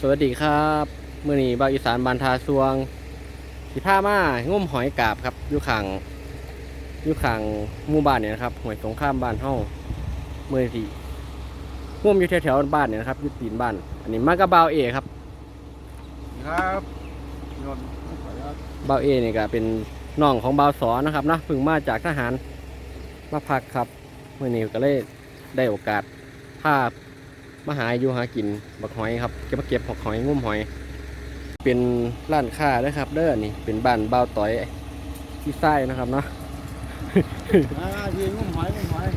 สวัสดีครับเมื่อนี้บาวอีสานบานทาสวงสิผ้ามางุ่มหอยกาบครับอยู่ข้างอยู่ข้างหมู่บ้านเนี่ยนะครับหอยสงข้ามบ้านเฮาเมื่อที่งุ่มอยู่แถวๆบ้านเนี่ยนะครับอยู่ตีนบ้าน อันนี้มากับบาวเอครับครับนนท์บาวเอเนี่ยก็เป็นน้องของบาวสอนะครับนะเพิ่งมาจากทหารมาพักครับเมื่อนี้ก็เลยได้โอกาสพา มาหาอยู่หากินบักหอยครับเก็บมาเก็บหอกหอยงุ่มหอย เป็นร้านค้าด้วยครับ เด้อนี่เป็นบ้านบาวต้อยที่ไส้นะครับเนาะอ่ายืนงุ้มหอยงุ้มหอย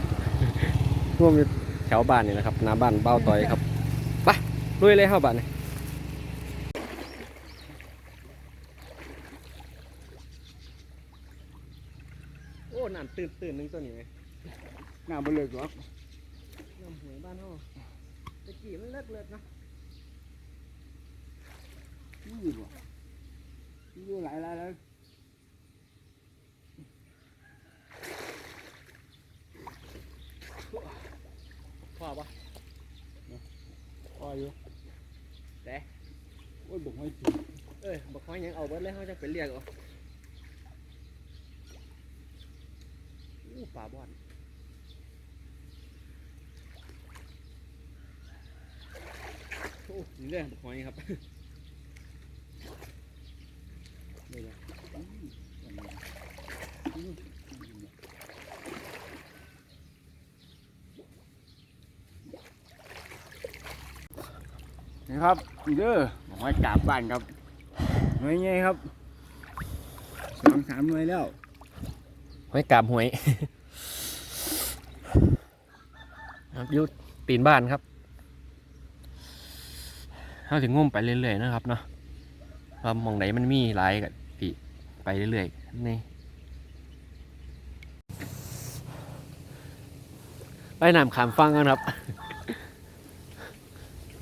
ร่วมอยู่แถวบ้านนี่นะครับหน้าบ้านบาวต้อยครับไปลุยเลยเข้าบ้านนี่โอ้น้ำตื่นตื่นนึงตัวนี้ไหมหน้าบ่เลิกหรอกน้ำหวยบ้านเฮา ตะกี้มันเลิกเลิกนะนี่อยู่บ่อยู่หลายหลายแล้วพ่อปะพ่ออยู่แต่โอ้ยบอกไม่จริงเอ้ยบักหอยยังเอาเบิร์ดเลยเขาจะไปเรียกเอาอู้ป่าบอนโอ้นี่ เรื่องบักหอยครับนี่แหละอืมนี่ครับนี่เด้อบอกให้กราบบ้านครับหน่วยไงครับสองสามหน่วยแล้วหอยกาบหวยครับอยุตีนบ้านครับ เขาถึงงมไปเรื่อยๆนะครับเนาะว่ามองไหนมันมีหลายกับปีไปเรื่อยๆนี่ไปน้ำขามฟังกันครับ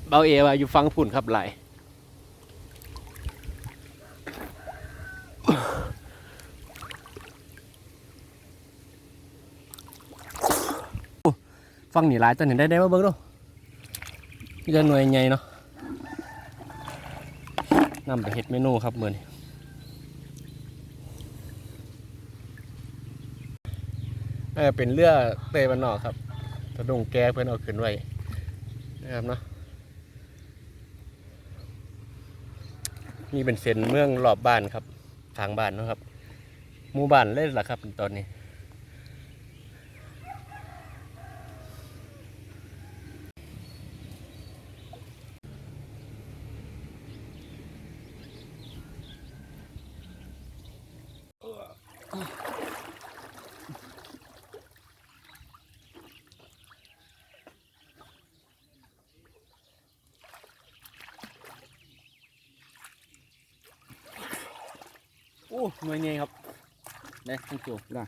เบาเอว่าอยู่ฟังฝุ่นครับไหลฟังหนีหลายตัวหนึ่งได้ได้มาเบิ้งดูนี่จะหน่วยใหญ่เนาะ นำไปเฮ็ดเมนูครับเมื่อนี้เออเป็นเรือเตยบันนอกครับตะดงแกเพื่อนเอาขึ้นไว้นะครับเนาะนี่เป็นเส้นเมืองรอบบ้านครับ ทางบ้านนะครับหมู่บ้านเล่นละครับตอนนี้ หน่วยใหญ่ครับได้ทั้งตัวได้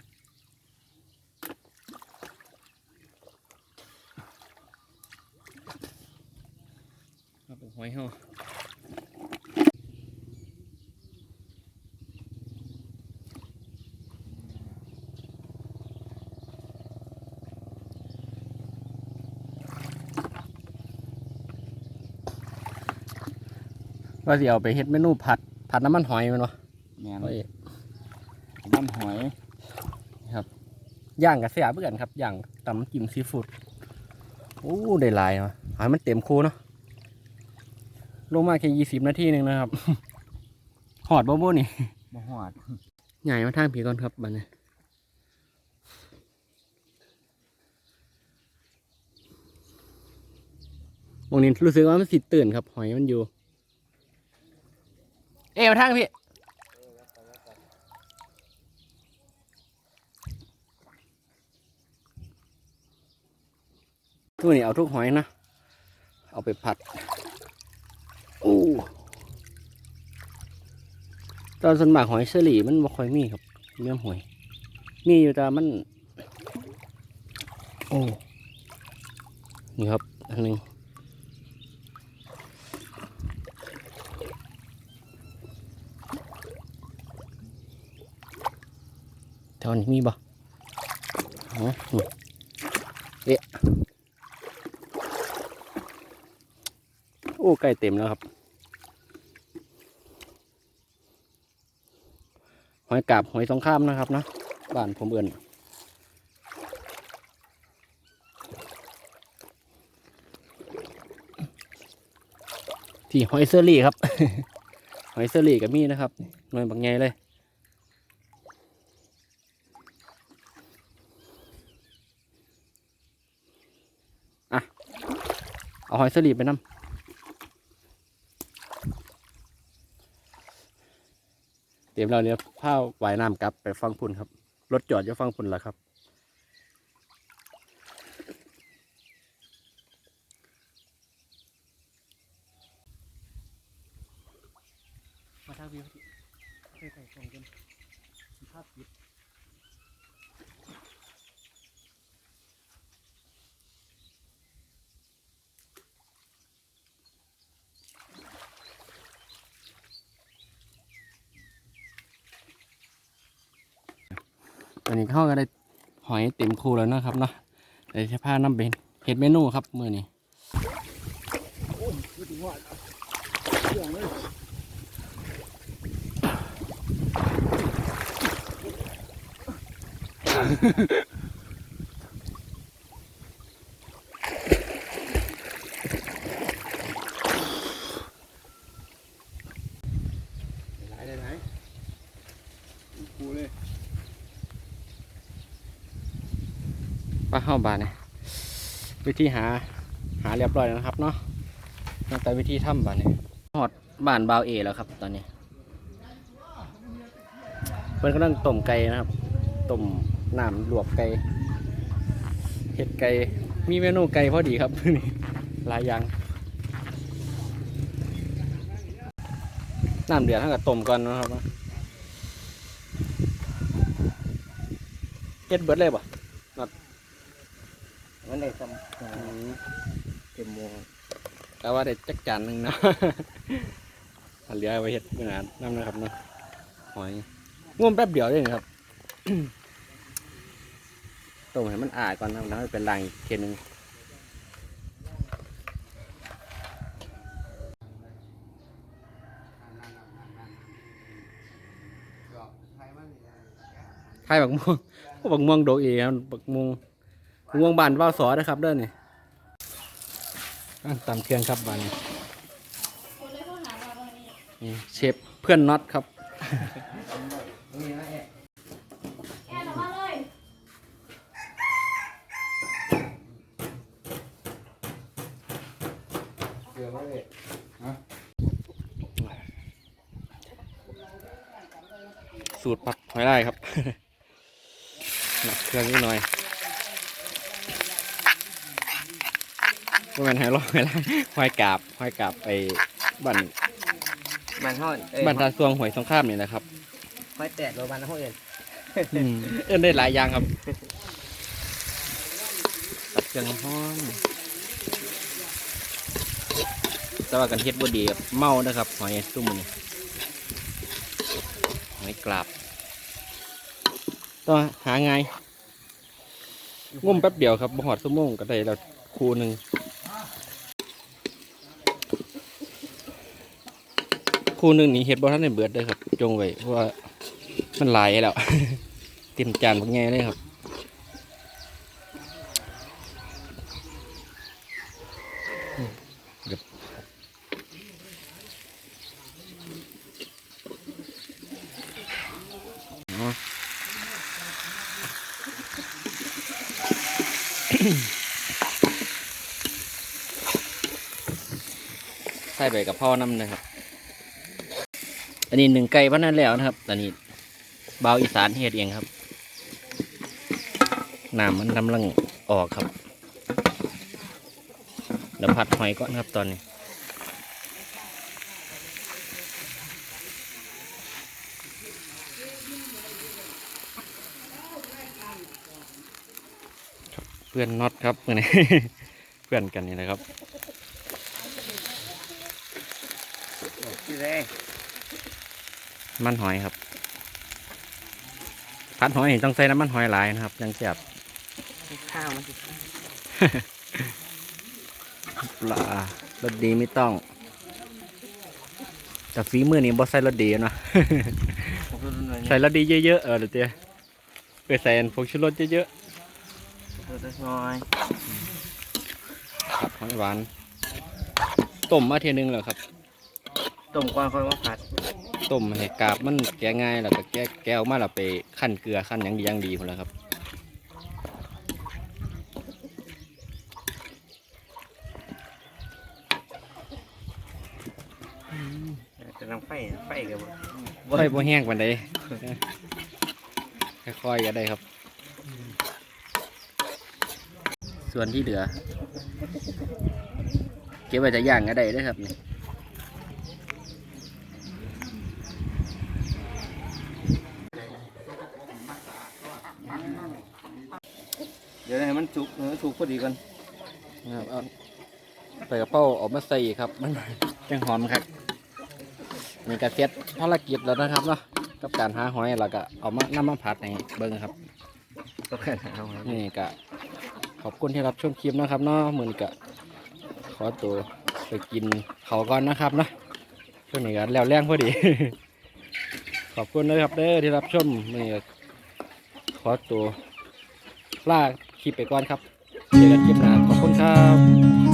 ครับผมหอยเฮาว่าสิเอาไปเฮ็ดเมนูผัดผัดน้ำมันหอยแมันวะ แม่นโอ้ยน้ำหอยย่างกับเสียเพื่อนครับย่างตำจิ้มซีฟู้ดโอ้ได้หลายมาหอยมันเต็มคูเนาะลงมาแค่ยี่สิบนาทีหนึ่งนะครับหอดบ่บ่นี่บ่หอดใหญ่มาทางผีก่อนครับบัดนี้มองนี้รู้สึกว่ามันสิตื่นครับ หอยมันอยู่ เอ๋มาทางพี่ ทุกนี่เอาทุกหอยนะ เอาไปผัดโอ้ตอนส่วนมากหอยเชอรี่มันบ่ค่อยมีครับเรื่องหอย มีอยู่แต่มัน โอ้นี่ครับ อันหนึงแถวนี้มีบ่อ๋อเอ๊ะ อ้ใกล้เต็มแล้วครับหอยกาบหอยสองข้ามนะครับนะบ้านผมเอื่นที่หอยเซอรี่ครับ หอยเซอรี่กับมีนะครับหน่วยบางไงเลยอะเอาหอยเซอรี่ไปนำ เตรียมเราเนี้ยผ้าว่ายน้ำกลับไปฟังพุ่นครับ รถจอดจะฟังพุ่นแล้วครับ มาทางวิวที่ใส่ของกันภาพปิด วันนี้เข้าก็ได้หอยเต็มคูแล้วนะครับเนาะเดี๋ยวจะพาน้ำเบนเห็ดเมนูครับมือนี้ไหนไหนกูเลย ป้าบ้านเนี่ยวิธีหาหาเรียบร้อยแล้วนะครับเนาะตั้งแต่วิธีทำบ้านเนี่ยหอดบ้านบาวเอแล้วครับ ตอนนี้เพิ่อนกำลังต้มไก่นะครับต้มน้ำลวกไก่เห็ดไก่มีเมนูไก่พอดีครับนี่หลายอย่างน้ำเดือดเท่ากับต้มก่อนนะครับเฮ็ดเบิดเลยป่ะ นได้ซ้ำเต็มโมงแต่ว่าได้จักจานหนึ่งเนาะอันเหลือเอาไว้เฮ็ดมื้อหน้าน้ำนะครับเนาะหอยง่วมแป๊บเดียวเองครับต้มให้มันอาดก่อนนะครับแล้วให้เป็นรางอีกเทียหนึงไข่บักม่วงบักม่วงโดเอครับบักม่วงบักม่ วงบานว่าวสอนะครับเด้อนี่อะตามเครื่องครับบานนี้นี่เชฟเพื่อนน็อตครับแอนออกมาเลยสูตรผัดหอยลายครับหนักเครื่องนิดหน่อย ว่ามันหอยลอยหอยลายหอยกาบหอยกาบไปบันมันห่อนเอ้ยบันทาซวงหอยสงครามนี่แหละครับห้อยแตดโรบันห้อยเอ็นอืมเอื้อนได้หลายอย่างครับตัดเครื่องห้อนแต่ว่ากันเฮ็ดบ่ดีครับเมานะครับหอยตุ้มอนี่หอยกราบต้องหาไงายงุ่มแป๊บเดียวครับบ่หอดชั่วโมงก็ได้แล้วคูหนึ่ง คูหนึ่งนี่เฮ็ดบ่ทันได้เบิดเลยครับ จงไว้เพราะว่ามันหลายแล้ว เต็มจานพวกไงเลยครับเดี๋ยวอ๋อใส่ไปกับพ่อน้ำนะครับ อันนี้หนึ่งไก่พันนั้นแล้วนะครับ อันนี้บาอีสานเฮ็ดเองครับน้ำมันกำลังออกครับเดี๋ยวผัดหอยก่อนครับตอนนี้เพื่อนน็อตครับเพื่อนเพื่อนกันนี่นะครับที่แรก มันหอยครับ ผัดหอยนี่ต้องใส่น้ำมันหอยหลายนะครับยังแซ่บข้าวมันสิปลารสดีไม่ต้อง แต่ฝีมือนี่บ่ใส่รสดีเนาะผดูหน่อยใส่ละดีเยอะๆเออเดี๋ยวเตี้ยไปใส่อันผงชูรสเยอะดูสักหน่อยๆครับหอยหวานต้มมาเทียหนึงแล้วครับ ต้มก่อนค่อยมาผัดต้มให้กาบมันแกะง่ายแล้วก็แกะแกะออกมาแล้วไปขั้นเกลือขั้นหยังดีหยังดีหมดแล้วครับ จะนำไฟไฟกับไฟบ่แห้งปานใด ค่อยๆก็ได้ครับ ส่วนที่เหลือ เก็บไว้จะย่างก็ได้เด้วยครับนี่ เดี๋ยวให้มันสุกเออสุกพอดีกันนะครับเอาใส่กระเป๋าออกมาใส่อีกครับ มันจังหอมครับมีกระเซ็ตภารกิจแล้วนะครับเนาะกับการหาหอยแล้วก็เอามานำมาผัดให้เบิ่งครับก็แค่นั้นเอาไว้นี่ก็ขอบคุณที่รับชมคลิปนะครับเนาะเหมือนกับขอตัวไปกินเขาวก่อนนะครับเนาะช่วงนี้ก็แล้วแรงพอดี ขอบคุณนะครับเด้อที่รับชมนี่ก็ขอตัวลา คลิปไปก่อนครับเจอกันคลิปหน้าขอบคุณครับ